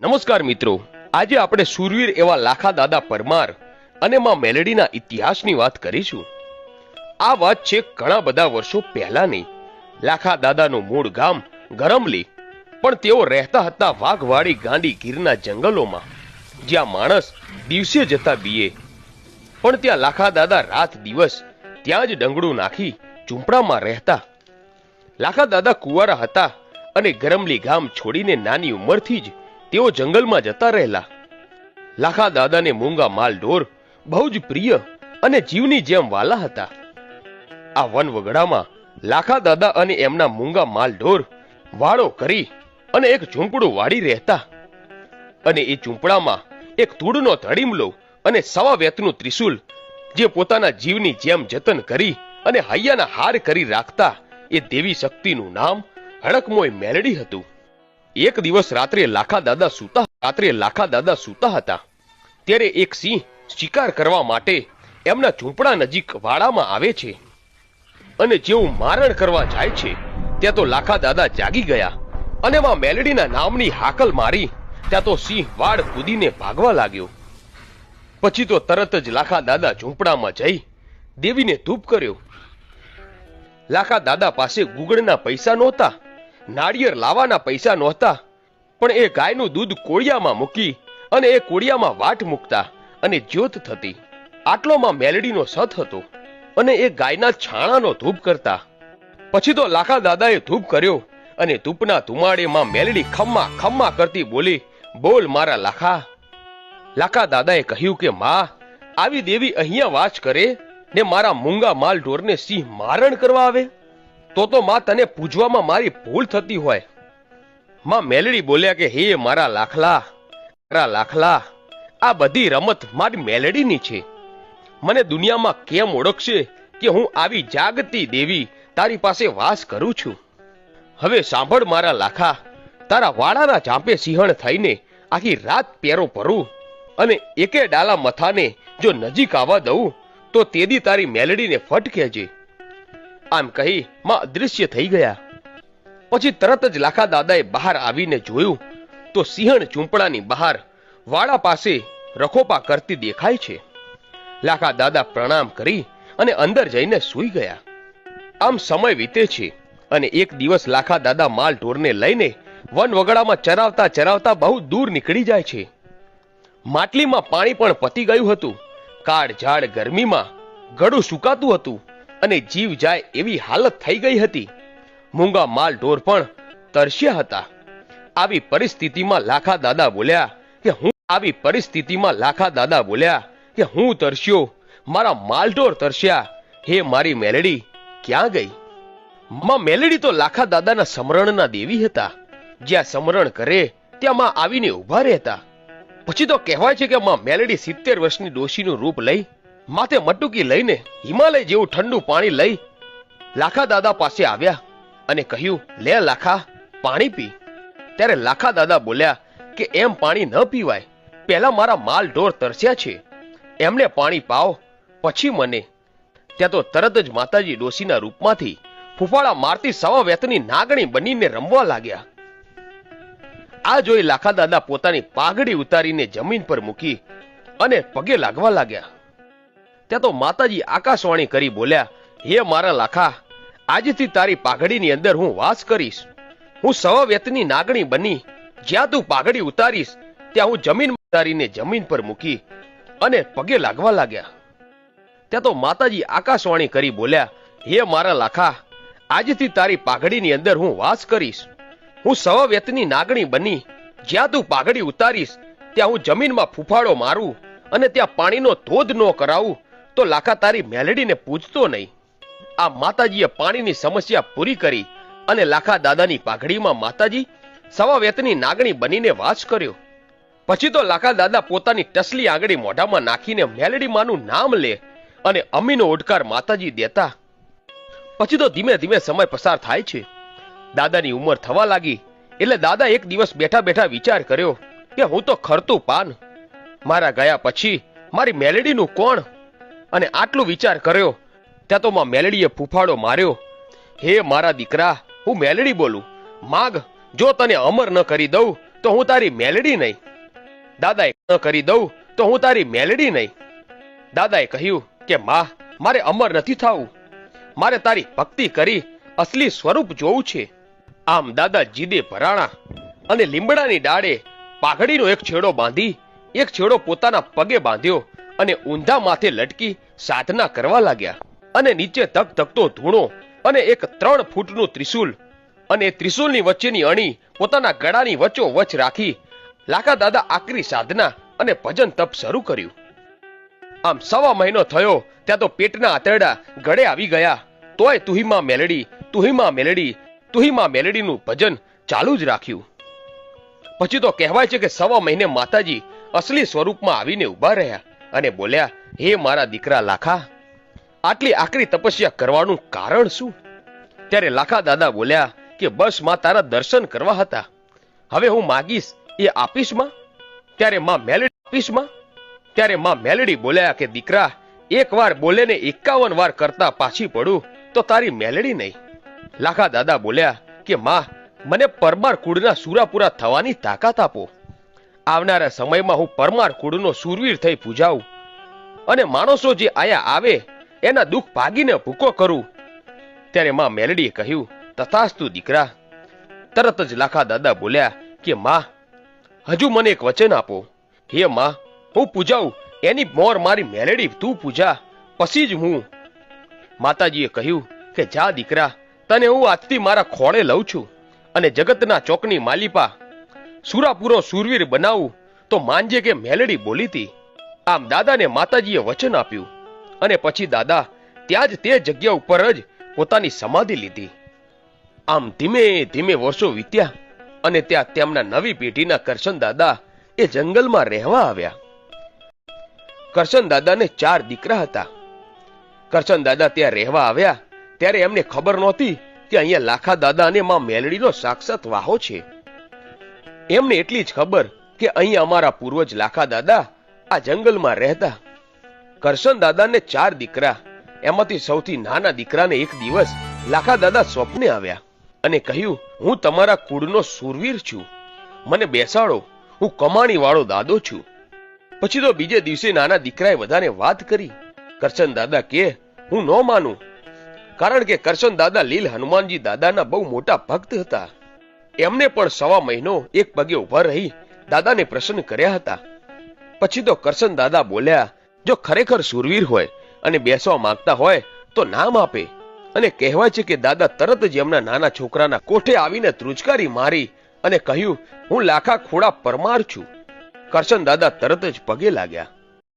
નમસ્કાર મિત્રો. આજે આપણે સુરવીર એવા લાખા દાદા પરમાર અને માં મેલેડીના ઇતિહાસની વાત કરીશું. આ વાત છે ઘણા બધા વર્ષો પહેલાની. લાખા દાદાનું મૂળ ગામ ગરમલી, પણ તેઓ રહેતા હતા વાઘવાડી ગાંડી ગીરના જંગલોમાં, જ્યાં માણસ દિવસે જતા બીએ. પણ ત્યાં લાખા દાદા રાત દિવસ ત્યાં જ ડંગડું નાખી ઝૂંપડામાં રહેતા. લાખા દાદા કુંવારા હતા અને ગરમલી ગામ છોડીને નાની ઉંમરથી જ તેઓ જંગલમાં જતા રહેલા. લાખા દાદાને મૂંગા માલ બહુ જ પ્રિય અને જીવની જેમ વાલા હતા. આ વન વગડામાં લાખા દાદા અને એમના મૂંગા માલ વાળો કરી અને એક ઝૂંપડું વાળી રહેતા. અને એ ઝૂંપડામાં એક ધૂળનો ધડીમલો અને સવા વેતનું ત્રિશુલ, જે પોતાના જીવની જેમ જતન કરી અને હૈયાના હાર કરી રાખતા એ દેવી શક્તિનું નામ હડકમોય મેલડી હતું. એક દિવસ રાત્રે લાખા દાદા સૂતા રાત્રે લાખા દાદા સૂતા હતા. ત્યારે એક સિંહ શિકાર કરવા માટે એમના ઝૂંપડા નજીક વાડામાં આવે છે અને જેવું મારણ કરવા જાય છે, ત્યાં તો લાખા દાદા જાગી ગયા અને માં મેલડીના નામની હાકલ મારી, ત્યાં તો સિંહ વાડ કૂદીને ભાગવા લાગ્યો. પછી તો તરત જ લાખા દાદા ઝૂંપડામાં જઈ દેવીને ધૂપ કર્યો. લાખા દાદા પાસે ગુગળના પૈસા નહોતા નાળિયેર લાવવાના પૈસા નહોતા, પણ એ ગાયનું દૂધ કોળિયામાં મૂકી અને એ કોળિયામાં વાટ મૂકતા અને જ્યોત થતી. આટલોમાં મેલડીનો સત હતો અને એ ગાયના છાણાનો ધૂપ કરતા. પછી તો લાખા દાદાએ ધૂપ કર્યો અને ધૂપના ધુમાડેમાં મેલડી ખમ્મા ખમ્મા કરતી બોલી, બોલ મારા લાખા. લાખા દાદાએ કહ્યું કે, માં, આવી દેવી અહીંયા વાસ કરે ને મારા મૂંગા માલ ઢોરને સિંહ મારણ કરવા આવે? તો તો માં તને પૂજવામાં મારી ભૂલ થતી હોય. માં મેલડી બોલ્યા કે, હે મારા લાખલા મારા લાખલા, આ બધી રમત મારી મેલડીની છે. મને દુનિયામાં કેમ ઓળખશે કે હું આવી જાગતી દેવી તારી પાસે વાસ કરું છું? હવે સાંભળ મારા લાખા, તારા વાડાના ચાંપે સિંહણ થઈને આખી રાત પેરો ભરું અને એકે ડાલા મથાને જો નજીક આવવા દઉં, તો તેદી તારી મેલડીને ફટ કહેજે આમ કહી માં અદૃશ્ય થઈ ગયા. પછી તરત જ લાખા દાદાએ બહાર આવીને જોયું તો સિંહણ ઝૂંપડાની બહાર વાડા પાસે રખોપા કરતી દેખાય છે. લાખા દાદા પ્રણામ કરી અને અંદર જઈને સૂઈ ગયા. આમ સમય વીતે છે અને એક દિવસ લાખા દાદા માલ ઢોરને લઈને વન વગડામાં ચરાવતા ચરાવતા બહુ દૂર નીકળી જાય છે. માટલીમાં પાણી પણ પતી ગયું હતું. કાળ ઝાડ ગરમીમાં ગળું સુકાતું હતું. અને જીવ જાય એવી હાલત થઈ ગઈ હતી. મૂંગા માલ ઢોર પણ તરસ્યા હતા. આવી પરિસ્થિતિમાં લાખા દાદા બોલ્યા કે હું આવી પરિસ્થિતિમાં લાખા દાદા બોલ્યા કે હું તરસ્યો, મારા માલઢોર તરસ્યા. હે મારી મેલડી, ક્યાં ગઈ? માં મેલડી તો લાખા દાદાના સમરણના દેવી હતા. જ્યાં સમરણ કરે ત્યાં માં આવીને ઊભા રહેતા. પછી તો કહેવાય છે કે માં મેલડી સિત્તેર વર્ષની ડોશીનું રૂપ લઈ માથે મટુકી લઈને હિમાલય જેવું ઠંડુ પાણી લઈ લાખા દાદા પાસે આવ્યા અને કહ્યું, લે લાખા, પાણી પી. ત્યારે લાખા દાદા બોલ્યા કે, એમ પાણી ન પીવાય. પહેલા મારા માલ ઢોર તરસ્યા છે. એમને પાણી પાવ પછી મને. ત્યાં તો તરત જ માતાજી ડોશીના રૂપમાંથી ફૂફાળા મારતી સવા વેતની નાગણી બનીને રમવા લાગ્યા. આ જોઈ લાખા દાદા પોતાની પાઘડી ઉતારીને જમીન પર મૂકી અને પગે લાગવા લાગ્યા. ત્યાં તો માતાજી આકાશવાણી કરી બોલ્યા, હે મારા લાખા, આજથી તારી પાઘડીની અંદર હું વાસ કરીશ. હું સવા વેતની નાગણી બની, જ્યાં તું પાઘડી ઉતારીશ, ત્યાં હું જમીન ઉતારીને જમીન પર મૂકી અને પગે લાગવા લાગ્યા. ત્યાં તો માતાજી આકાશવાણી કરી બોલ્યા, હે મારા લાખા, આજથી તારી પાઘડીની અંદર હું વાસ કરીશ. હું સવા નાગણી બની, જ્યાં તું પાઘડી ઉતારીશ, ત્યાં હું જમીનમાં ફૂફાડો મારું અને ત્યાં પાણીનો ધોધ ન કરાવું. તો લાખા તારી મેલડીને પૂછતો નહીં. આ માતાજીએ પાણીની સમસ્યા પૂરી કરી અને લાખા દાદાની પાઘડીમાં માતાજી સવા વેતની નાગણી બનીને વાસ કર્યો. પછી તો લાખા દાદા પોતાની ટસલી આંગળી મોઢામાં નાખીને મેલડી માનું નામ લે અને અમીનો ઓડકાર માતાજી દેતા. પછી તો ધીમે ધીમે સમય પસાર થાય છે. દાદાની ઉંમર થવા લાગી એટલે દાદા એક દિવસ બેઠા બેઠા વિચાર કર્યો કે હું તો ખરતું પાન. મારા ગયા પછી મારી મેલેડીનું કોણ? અને આટલું વિચાર કર્યો, ત્યાં તો માં મેલડીએ ફૂફાડો માર્યો. હે મારા દીકરા, હું મેલડી બોલું. માગ, જો તને અમર ન કરી દઉં, તો હું તારી મેલડી નહીં. દાદાએ ન કરી દઉં, તો હું તારી મેલડી નહીં. દાદાએ કહ્યું કે, માં, મારે અમર નથી થવું. મારે તારી ભક્તિ કરી અસલી સ્વરૂપ જોવું છે. આમ દાદા જીદે ભરાણા અને લીમડાની ડાળે પાઘડીનો એક છેડો બાંધી, એક છેડો પોતાના પગે બાંધ્યો અને ઊંધા માથે લટકી સાધના કરવા લાગ્યા. અને નીચે ધક ધકતો ધૂણો અને એક ત્રણ ફૂટનું ત્રિશુલ અને ત્રિશુલની વચ્ચેની અણી પોતાના ગળાની વચ્ચો વચ રાખી લાકા દાદા આકરી સાધના અને ભજન તપ શરૂ કર્યું. આમ સવા મહિનો થયો, ત્યાં તો પેટના આંતરડા ગળે આવી ગયા. તોય તુહીમાં મેલડી તુહીમાં મેલડી, તુહીમાં મેલડીનું ભજન ચાલુ જ રાખ્યું. પછી તો કહેવાય છે કે સવા મહિને માતાજી અસલી સ્વરૂપમાં આવીને ઊભા રહ્યા. અને બોલ્યા, હે મારા દીકરા લાખા, આટલી આકરી તપસ્યા કરવાનું કારણ શું? ત્યારે લાખા દાદા બોલ્યા કે, બસમાં તારા દર્શન કરવા હતા. હવે હું માગીશ, એ આપીશમાં? ત્યારે માં મેલડી આપીશમાં? ત્યારે માં મેલડી બોલ્યા કે, દીકરા, એક વાર બોલે ને એકાવન વાર કરતા પાછી પડું, તો તારી મેલડી નહીં. લાખા દાદા બોલ્યા કે, માં, મને પરમાર કુળના સુરાપુરા થવાની તાકાત આપો. આવનારા સમયમાં હું પરમાર કુળનો સુરવીર થઈ પૂજાવું અને માણસો જે આયા આવે, એના દુઃખ ભાગીને ભૂકો કરું. ત્યારે માં મેલડીએ કહ્યું, તથાસ્તુ દીકરા. તરત જ લાખા દાદા બોલ્યા કે, માં, હજુ મને એક વચન આપો. હે માં, હું પૂજાવું એની મોર મારી મેલડી તું પૂજા. પછી જ હું. માતાજીએ કહ્યું કે, જા દીકરા, તને હું આજથી મારા ખોળે લઉં છું અને જગતના ચોકની માલિપા સુરાપુરો સુરવીર બનાવું તો માનજે કે મેલડી બોલી હતી. આમ દાદાને માતાજીએ વચન આપ્યું અને પછી દાદા ત્યાં જ તે જગ્યા ઉપર જ પોતાની સમાધિ લીધી. આમ ધીમે ધીમે વર્ષો વીત્યા અને ત્યાં તેમના નવી પેઢીના કરશન દાદા એ જંગલમાં રહેવા આવ્યા. કરશન દાદાને ચાર દીકરા હતા. કરશન દાદા ત્યાં રહેવા આવ્યા ત્યારે એમને ખબર નહોતી કે અહીંયા લાખા દાદા અને માં મેલડીનો સાક્ષાત વાહો છે. એમને એટલી જ ખબર કે અહીં અમારા પૂર્વજ લાખા દાદા આ જંગલમાં રહેતા. કરશન દાદાને ચાર દીકરા, એમાંથી સૌથી નાના દીકરાને એક દિવસ લાખા દાદા સ્વપ્ને આવ્યા અને કહ્યું, હું તમારા કુળનો સુરવીર છું. મને બેસાડો, હું કમાણી વાળો દાદો છું. પછી તો બીજે દિવસે નાના દીકરાએ બધાને વાત કરી. કરશન દાદા કે, હું ન માનું, કારણ કે કરશન દાદા લીલ હનુમાનજી દાદાના બહુ મોટા ભક્ત હતા. એમને પણ સવા મહિનો એક પગે ઊભા રહી દાદાને પ્રસન્ન કર્યા હતા. પછી તો કરશન દાદા બોલ્યા, જો ખરેખર સુરવીર હોય અને બેસવા માંગતા હોય તો નામ આપે અને કહેવાય છે કે દાદા તરત જ એમના નાના છોકરાના કોઠે આવીને ત્રુચકારી મારી અને કહ્યું, હું લાખા ખોડા પરમાર છું. કરશન દાદા તરત જ પગે લાગ્યા.